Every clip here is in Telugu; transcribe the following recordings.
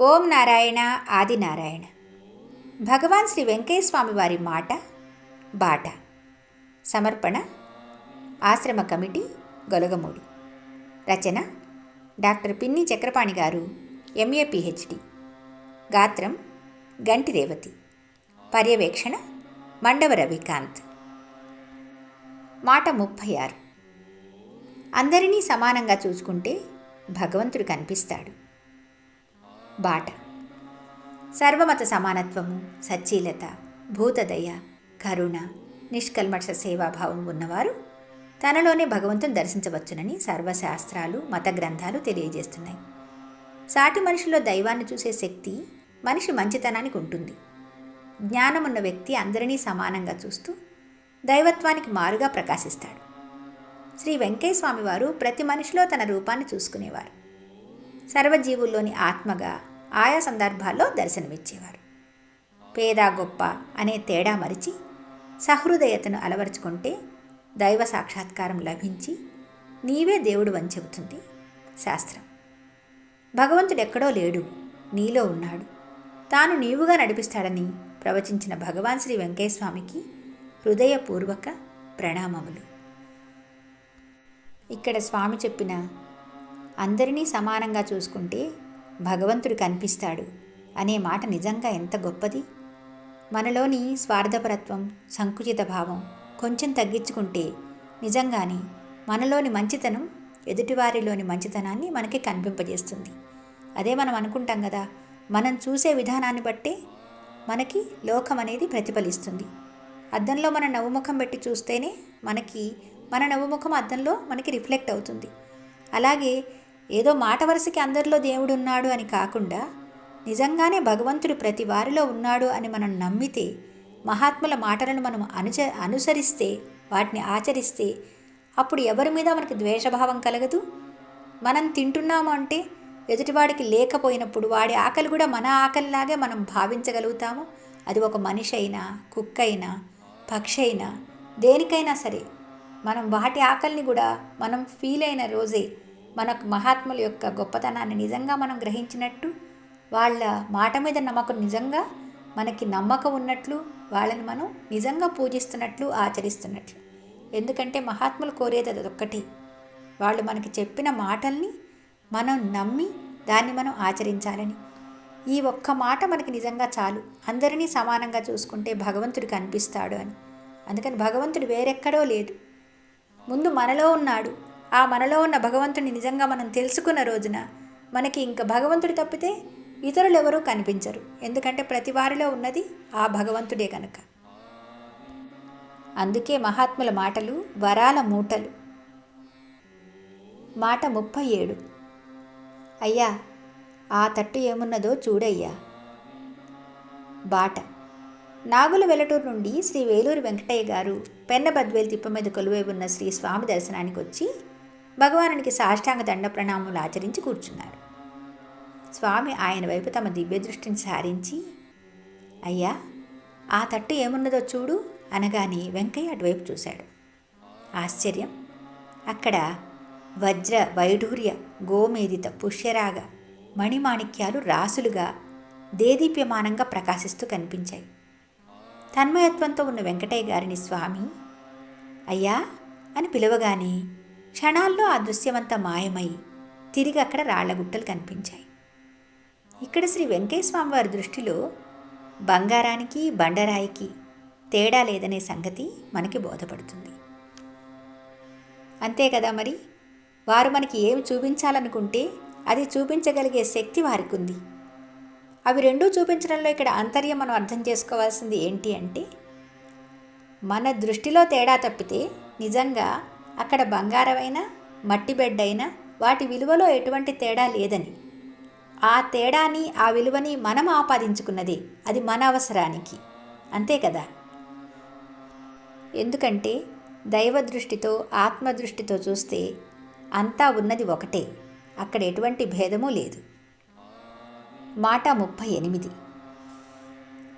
ఓం నారాయణ ఆది నారాయణ. భగవాన్ శ్రీ వెంకయ్య స్వామి వారి మాట బాట. సమర్పణ ఆశ్రమ కమిటీ గొలగమూడి. రచన డాక్టర్ పిన్ని చక్రపాణి గారు ఎంఏ పిహెచ్డి. గాత్రం గంటి రేవతి. పర్యవేక్షణ మండవ రవికాంత్. మాట ముప్పై ఆరు. అందరినీ సమానంగా చూసుకుంటే భగవంతుడు కనిపిస్తాడు. బాట. సర్వమత సమానత్వము సచ్చీలత భూతదయ కరుణ నిష్కల్మష సేవాభావం ఉన్నవారు తనలోనే భగవంతుని దర్శించవచ్చునని సర్వశాస్త్రాలు మత గ్రంథాలు తెలియజేస్తున్నాయి. సాటి మనిషిలో దైవాన్ని చూసే శక్తి మనిషి మంచితనానికి ఉంటుంది. జ్ఞానమున్న వ్యక్తి అందరినీ సమానంగా చూస్తూ దైవత్వానికి మారుగా ప్రకాశిస్తాడు. శ్రీ వెంకయ్య స్వామివారు ప్రతి మనిషిలో తన రూపాన్ని చూసుకునేవారు. సర్వజీవుల్లోని ఆత్మగా ఆయా సందర్భాల్లో దర్శనమిచ్చేవారు. పేద గొప్ప అనే తేడా మరిచి సహృదయతను అలవరుచుకుంటే దైవ సాక్షాత్కారం లభించి నీవే దేవుడు అని చెబుతుంది శాస్త్రం. భగవంతుడు ఎక్కడో లేడు నీలో ఉన్నాడు. తాను నీవుగా నడిపిస్తాడని ప్రవచించిన భగవాన్ శ్రీ వెంకయ్యస్వామికి హృదయపూర్వక ప్రణామములు. ఇక్కడ స్వామి చెప్పిన అందరినీ సమానంగా చూసుకుంటే భగవంతుడు కనిపిస్తాడు అనే మాట నిజంగా ఎంత గొప్పది? మనలోని స్వార్థపరత్వం సంకుచిత భావం కొంచెం తగ్గించుకుంటే నిజంగానే మనలోని మంచితనం ఎదుటివారిలోని మంచితనాన్ని మనకి కనిపింపజేస్తుంది. అదే మనం అనుకుంటాం కదా మనం చూసే విధానాన్ని బట్టే మనకి లోకం అనేది ప్రతిఫలిస్తుంది. అద్దంలో మన నవ్వుముఖం పెట్టి చూస్తేనే మనకి మన నవ్వుముఖం అద్దంలో మనకి రిఫ్లెక్ట్ అవుతుంది. అలాగే ఏదో మాట వరుసకి అందరిలో దేవుడు ఉన్నాడు అని కాకుండా నిజంగానే భగవంతుడు ప్రతి వారిలో ఉన్నాడు అని మనం నమ్మితే మహాత్ముల మాటలను మనం అనుచ అనుసరిస్తే వాటిని ఆచరిస్తే అప్పుడు ఎవరి మీద మనకి ద్వేషభావం కలగదు? మనం తింటున్నాము అంటే ఎదుటివాడికి లేకపోయినప్పుడు వాడి ఆకలి కూడా మన ఆకలిలాగే మనం భావించగలుగుతాము. అది ఒక మనిషి అయినా కుక్క అయినా పక్షి అయినా దేనికైనా సరే మనం వాటి ఆకలిని కూడా మనం ఫీల్ అయిన రోజే మనకు మహాత్ముల యొక్క గొప్పతనాన్ని నిజంగా మనం గ్రహించినట్టు వాళ్ళ మాట మీద నమ్మకం నిజంగా మనకి నమ్మకం ఉన్నట్లు వాళ్ళని మనం నిజంగా పూజిస్తున్నట్లు ఆచరిస్తున్నట్లు. ఎందుకంటే మహాత్ములు కోరేది అది ఒక్కటి. వాళ్ళు మనకి చెప్పిన మాటల్ని మనం నమ్మి దాన్ని మనం ఆచరించాలని. ఈ ఒక్క మాట మనకి నిజంగా చాలు. అందరినీ సమానంగా చూసుకుంటే భగవంతుడు కనిపిస్తాడు అని. అందుకని భగవంతుడు వేరెక్కడో లేదు. ముందు మనలో ఉన్నాడు. ఆ మనలో ఉన్న భగవంతుడిని నిజంగా మనం తెలుసుకున్న రోజున మనకి ఇంకా భగవంతుడు తప్పితే ఇతరులు ఎవరూ కనిపించరు. ఎందుకంటే ప్రతి వారిలో ఉన్నది ఆ భగవంతుడే కనుక అందుకే మహాత్ముల మాటలు వరాల మూటలు. మాట ముప్పై ఏడు. అయ్యా ఆ తట్టు ఏమున్నదో చూడయ్యా. బాట. నాగుల వెలటూరు నుండి శ్రీ వేలూరి వెంకటయ్య గారు పెన్న బద్వేలు తిప్ప మీద కొలువై ఉన్న శ్రీ స్వామి దర్శనానికి వచ్చి భగవానునికి సాష్టాంగ దండ ప్రణామములు ఆచరించి కూర్చున్నారు. స్వామి ఆయన వైపు తమ దివ్య దృష్టిని సారించి అయ్యా ఆ తట్టు ఏమున్నదో చూడు అనగానే వెంకయ్య అటువైపు చూశాడు. ఆశ్చర్యం! అక్కడ వజ్ర వైఢూర్య గోమేదిత పుష్యరాగ మణిమాణిక్యాలు రాసులుగా దేదీప్యమానంగా ప్రకాశిస్తూ కనిపించాయి. తన్మయత్వంతో ఉన్న వెంకటయ్య గారిని స్వామి అయ్యా అని పిలవగానే క్షణాల్లో ఆ దృశ్యమంతా మాయమై తిరిగి అక్కడ రాళ్ళగుట్టలు కనిపించాయి. ఇక్కడ శ్రీ వెంకయ్య వారి దృష్టిలో బంగారానికి బండరాయికి తేడా లేదనే సంగతి మనకి బోధపడుతుంది. అంతే కదా మరి? వారు మనకి ఏమి చూపించాలనుకుంటే అది చూపించగలిగే శక్తి వారికి ఉంది అవి రెండూ చూపించడంలో ఇక్కడ అంతర్యం మనం అర్థం చేసుకోవాల్సింది ఏంటి అంటే మన దృష్టిలో తేడా తప్పితే నిజంగా అక్కడ బంగారమైనా మట్టి బెడ్డైనా వాటి విలువలో ఎటువంటి తేడా లేదని. ఆ తేడాని ఆ విలువని మనం ఆపాదించుకున్నది. అది మన అవసరానికి. అంతే కదా? ఎందుకంటే దైవ దృష్టితో ఆత్మదృష్టితో చూస్తే అంతా ఉన్నది ఒకటే. అక్కడ ఎటువంటి భేదమూ లేదు. మాట ముప్పై ఎనిమిది.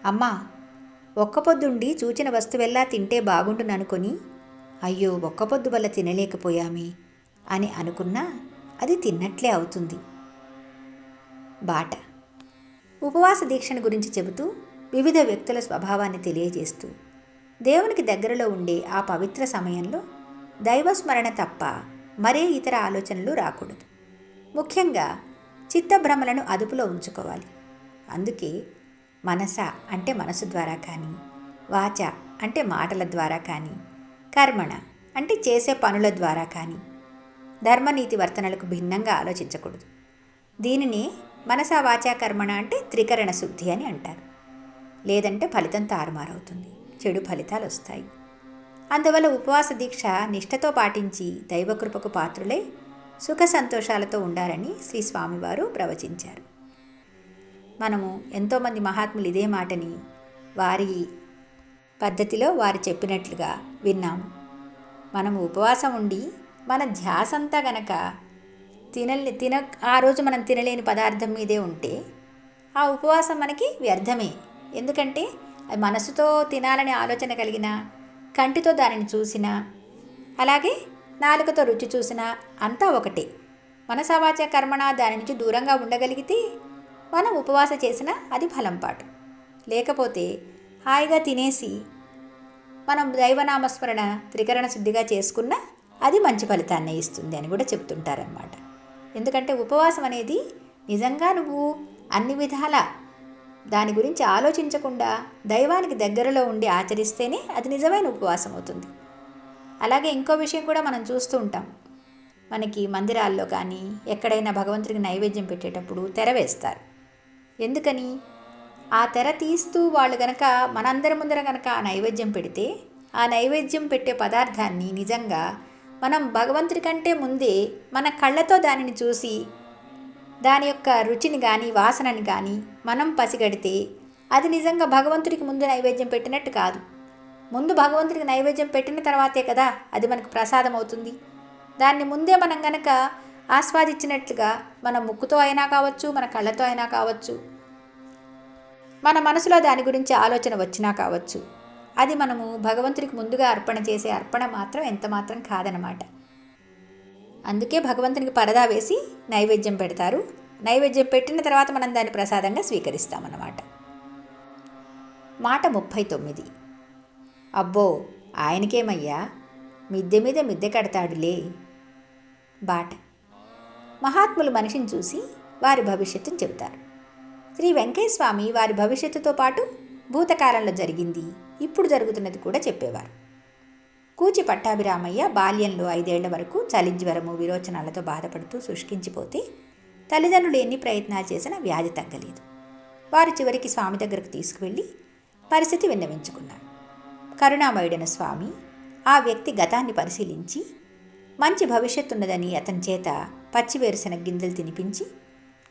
అమ్మా ఒక్క పొద్దుండి చూచిన వస్తువెల్లా తింటే బాగుండుననుకొని అయ్యో ఒక్క పొద్దు వల్ల తినలేకపోయామే అని అనుకున్నా అది తిన్నట్లే అవుతుంది. బాట. ఉపవాస దీక్షను గురించి చెబుతూ వివిధ వ్యక్తుల స్వభావాన్ని తెలియజేస్తూ దేవునికి దగ్గరలో ఉండే ఆ పవిత్ర సమయంలో దైవస్మరణ తప్ప మరే ఇతర ఆలోచనలు రాకూడదు. ముఖ్యంగా చిత్తభ్రమలను అదుపులో ఉంచుకోవాలి. అందుకే మనస అంటే మనసు ద్వారా కానీ వాచ అంటే మాటల ద్వారా కానీ కర్మణ అంటే చేసే పనుల ద్వారా కానీ. ధర్మనీతి వర్తనలకు భిన్నంగా ఆలోచించకూడదు. దీనిని మనసా వాచా కర్మణ అంటే త్రికరణ శుద్ధి అని అంటారు. లేదంటే ఫలితం తారుమారవుతుంది. చెడు ఫలితాలు వస్తాయి. అందువల్ల ఉపవాస దీక్ష నిష్ఠతో పాటించి దైవకృపకు పాత్రులై సుఖ సంతోషాలతో ఉండాలని శ్రీ స్వామివారు ప్రవచించారు. మనము ఎంతోమంది మహాత్ములు ఇదే మాటని వారి పద్ధతిలో వారు చెప్పినట్లుగా విన్నాము మనం ఉపవాసం ఉండి మన ధ్యాసంతా గనక తినలే తిన ఆ రోజు మనం తినలేని పదార్థం మీదే ఉంటే ఆ ఉపవాసం మనకి వ్యర్థమే. ఎందుకంటే అది మనసుతో తినాలనే ఆలోచన కలిగిన కంటితో దానిని చూసిన అలాగే నాలుకతో రుచి చూసినా అంతా ఒకటే. మనసవాచ కర్మణ దాని నుంచి దూరంగా ఉండగలిగితే మనం ఉపవాస చేసిన అది ఫలం పాటు. లేకపోతే హాయిగా తినేసి మనం దైవనామస్మరణ త్రికరణ శుద్ధిగా చేసుకున్నా అది మంచి ఫలితాన్ని ఇస్తుంది అని కూడా చెప్తుంటారనమాట ఎందుకంటే ఉపవాసం అనేది నిజంగా నువ్వు అన్ని విధాల దాని గురించి ఆలోచించకుండా దైవానికి దగ్గరలో ఉండి ఆచరిస్తేనే అది నిజమైన ఉపవాసం అవుతుంది. అలాగే ఇంకో విషయం కూడా మనం చూస్తూ ఉంటాం. మనకి మందిరాల్లో కానీ ఎక్కడైనా భగవంతుడికి నైవేద్యం పెట్టేటప్పుడు తెర వేస్తారు. ఎందుకని? ఆ తెర తీస్తూ వాళ్ళు గనక మనందరి ముందర గనక ఆ నైవేద్యం పెడితే ఆ నైవేద్యం పెట్టే పదార్థాన్ని నిజంగా మనం భగవంతుడి కంటే ముందే మన కళ్ళతో దానిని చూసి దాని యొక్క రుచిని కానీ వాసనని కానీ మనం పసిగడితే అది నిజంగా భగవంతుడికి ముందు నైవేద్యం పెట్టినట్టు కాదు. ముందు భగవంతుడికి నైవేద్యం పెట్టిన తర్వాతే కదా అది మనకు ప్రసాదం అవుతుంది. దాన్ని ముందే మనం గనక ఆస్వాదించినట్లుగా మన ముక్కుతో అయినా కావచ్చు మన కళ్ళతో అయినా కావచ్చు మన మనసులో దాని గురించి ఆలోచన వచ్చినా కావచ్చు. అది మనము భగవంతుడికి ముందుగా అర్పణ చేసే అర్పణ మాత్రం ఎంత మాత్రం కాదనమాట. అందుకే భగవంతునికి పరదా వేసి నైవేద్యం పెడతారు. నైవేద్యం పెట్టిన తర్వాత మనం దాన్ని ప్రసాదంగా స్వీకరిస్తామన్నమాట. మాట ముప్పై తొమ్మిది. అబ్బో ఆయనకేమయ్యా? మిద్దె మీద మిద్దె కడతాడులే. బాట. మహాత్ములు మనిషిని చూసి వారి భవిష్యత్తును చెబుతారు. శ్రీ వెంకయ్యస్వామి వారి భవిష్యత్తుతో పాటు భూతకాలంలో జరిగింది. ఇప్పుడు జరుగుతున్నది కూడా చెప్పేవారు. కూచి పట్టాభిరామయ్య బాల్యంలో ఐదేళ్ళ వరకు చలి జ్వరము విరోచనాలతో బాధపడుతూ శుష్కించిపోతే తల్లిదండ్రులు ఎన్ని ప్రయత్నాలు చేసినా వ్యాధి తగ్గలేదు. వారు చివరికి స్వామి దగ్గరకు తీసుకువెళ్ళి పరిస్థితి విన్నవించుకున్నారు. కరుణామయుడైన స్వామి ఆ వ్యక్తి గతాన్ని పరిశీలించి మంచి భవిష్యత్తు ఉన్నదని అతని చేత పచ్చి వేరుశెనగ గింజలు తినిపించి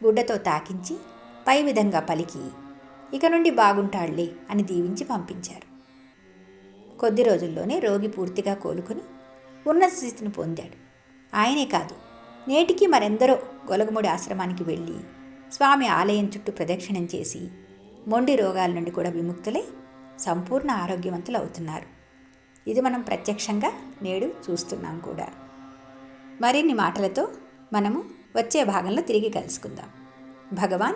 గుడ్డతో తాకించి పై విధంగా పలికి ఇక నుండి బాగుంటాళ్ళే అని దీవించి పంపించారు. కొద్ది రోజుల్లోనే రోగి పూర్తిగా కోలుకొని ఉన్నత స్థితిని పొందాడు. ఆయనే కాదు నేటికి మరెందరో గొలగముడి ఆశ్రమానికి వెళ్ళి స్వామి ఆలయం చుట్టూ ప్రదక్షిణం చేసి మొండి రోగాల నుండి కూడా విముక్తులై సంపూర్ణ ఆరోగ్యవంతులు అవుతున్నారు. ఇది మనం ప్రత్యక్షంగా నేడు చూస్తున్నాం కూడా. మరిన్ని మాటలతో మనము వచ్చే భాగంలో తిరిగి కలుసుకుందాం. భగవాన్